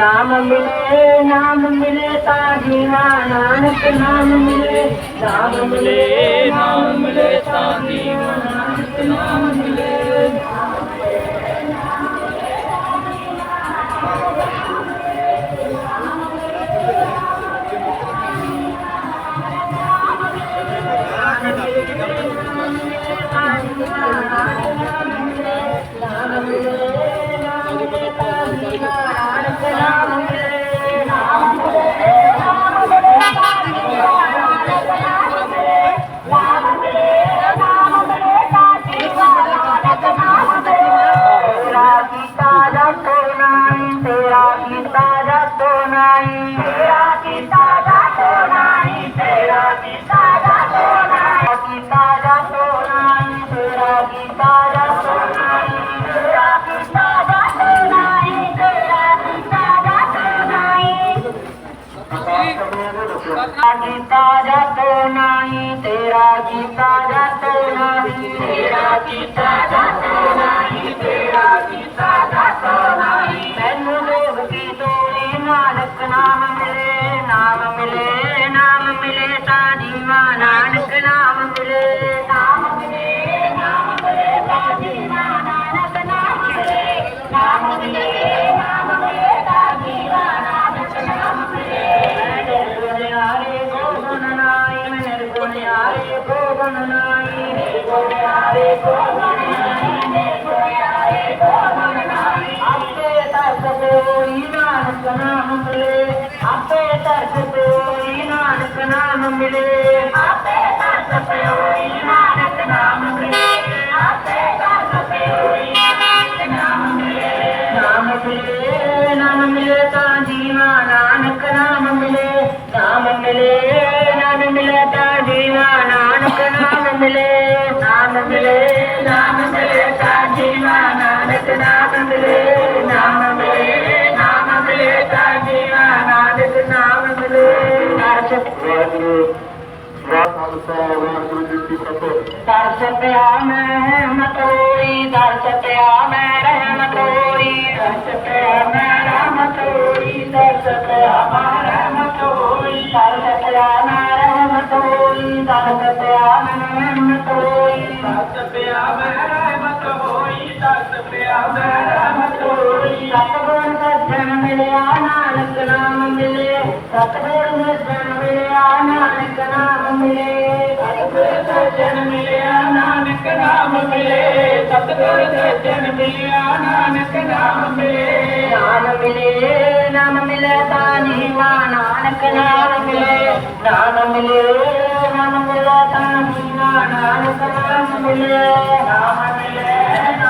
नाम मिले नाम मिले ताजीना नानक नाम मिले नाम मिले नाम मिले ताजीना नानक नाम मिले गीता जातो नाही तेरा गीता जातो नाही. तेरा गीता जातो मिले नान मिले त दीवा नानक नाम मिले ਵਾਹਿਗੁਰੂ ਦਰ ਸਤਿਆ ਮੈਂ ਰਹਿਮਤ ਹੋਈ ਦਰ ਸਤਿਆ ਮੈਂ ਰਹਿਮਤ ਹੋਈ ਦਰ ਸਤਿਆ ਮੈਂ ਰਹਿਮਤ ਹੋਈ ਦਰ ਸਤਿਆ ਮੈਂ ਰਹਿਮਤ ਹੋਈ ਦਰ ਸਤਿਆ ਮੈਂ ਰਹਿਮਤ ਹੋਈ ਦਰ ਸਤਿਆ ਮੈਂ ਰਹਿਮਤ ਹੋਈ ਸਤਿਗੁਰ ਸੱਜਣ ਮਿਲਿਆ, ਨਾਨਕ ਨਾਮ ਮਿਲੇ। ਸਤਿਗੁਰ ਸੱਜਣ ਮਿਲਿਆ, ਨਾਨਕ ਨਾਮ ਮਿਲੇ। ਸਤਿਗੁਰ ਸੱਜਣ ਮਿਲਿਆ, ਨਾਨਕ ਨਾਮ ਮਿਲੇ। ਨਾਮ ਮਿਲੇ ਨਾਮ ਮਿਲੇ ਤਾਂ ਜੀਵਾ ਨਾਨਕ ਨਾਮ ਮਿਲੇ। ਨਾਮ ਮਿਲੇ ਨਾਮ ਮਿਲੇ ਤਾਂ ਜੀਵਾ ਨਾਨਕ ਨਾਮ ਮਿਲੇ ਨਾਮ ਮਿਲੇ। ਨਾਮ ਮਿਲੇ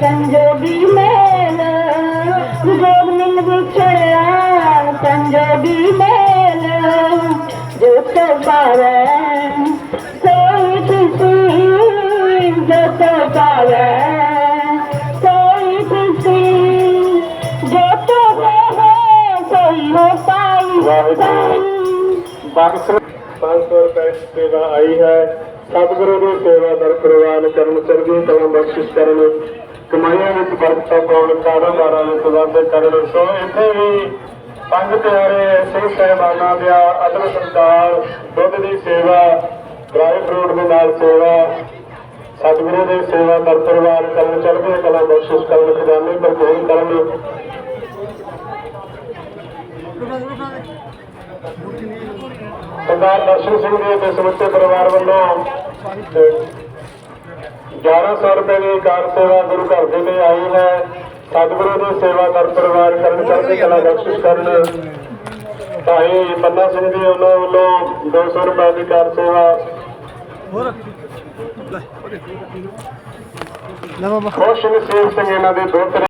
पंजाबी मेल जोग मिल बिछड़ा पंजाबी मेल जो तो पावे कोई किसी जो तो पावे कोई किसी जो तो पावे कोई हो पाई बारह पाँच सौ रुपये सेवा आई है ਸਤਿਗੁਰੂ ਦੀ ਸੇਵਾ ਦਰ ਪ੍ਰਵਾਨ ਕਰਨ ਸਰਬੀ ਤੋਂ ਬਖਸ਼ਿਸ਼ ਕਰਨ ਕਮਾਈਆਂ ਵਿੱਚ ਬਰਕਤਾਂ ਪਾਉਣ, ਕਾਰੋਬਾਰਾਂ ਵਿੱਚ ਵਾਧੇ ਕਰਨ ਸੋ ਇੱਥੇ ਵੀ ਪੰਜ ਪਿਆਰੇ ਸਿੰਘ ਸਾਹਿਬਾਨਾਂ ਦਾ ਅਦਬ ਸਤਿਕਾਰ ਦੁੱਧ ਦੀ ਸੇਵਾ, ਡਰਾਈ ਫਰੂਟ ਦੇ ਨਾਲ ਸੇਵਾ, ਸਤਿਗੁਰੂ ਦੀ ਸੇਵਾ ਦਰ ਪਰਿਵਾਰ ਕਰਨ, ਚੜ੍ਹਦੀ ਕਲਾ ਬਖਸ਼ਿਸ਼ ਕਰਨ, ਖਜ਼ਾਨੇ ਭਰਪੂਰ ਕਰਨ ਸਰਦਾਰ ਦਰਸ਼ਨ ਸਿੰਘ ਜੀ ਤੇ ਸਮੁੱਚੇ ਪਰਿਵਾਰ ਵੱਲੋਂ 1100 ਰੁਪਏ ਦੀ ਕਾਰ ਸੇਵਾ ਗੁਰੂ ਘਰ ਦੇ ਲਈ ਆਈ ਹੈ। ਸਤਿਗੁਰੂ ਦੀ ਸੇਵਾ ਕਰ ਪਰਿਵਾਰ ਕਰਨ ਚੜ੍ਹਦੀ ਕਲਾ ਬਖਸ਼ਿਸ਼ ਕਰਨ। ਭਾਈ ਬੰਦਾ ਸਿੰਘ ਜੀ ਉਹਨਾਂ ਵੱਲੋਂ 200 ਰੁਪਏ ਦੀ ਕਾਰ ਸੇਵਾ। ਬਾਬਾ। ਖੁਸ਼ ਨਸੀਬ ਸਿੰਘ ਇਹਨਾਂ ਦੇ ਦੋਤਰੇ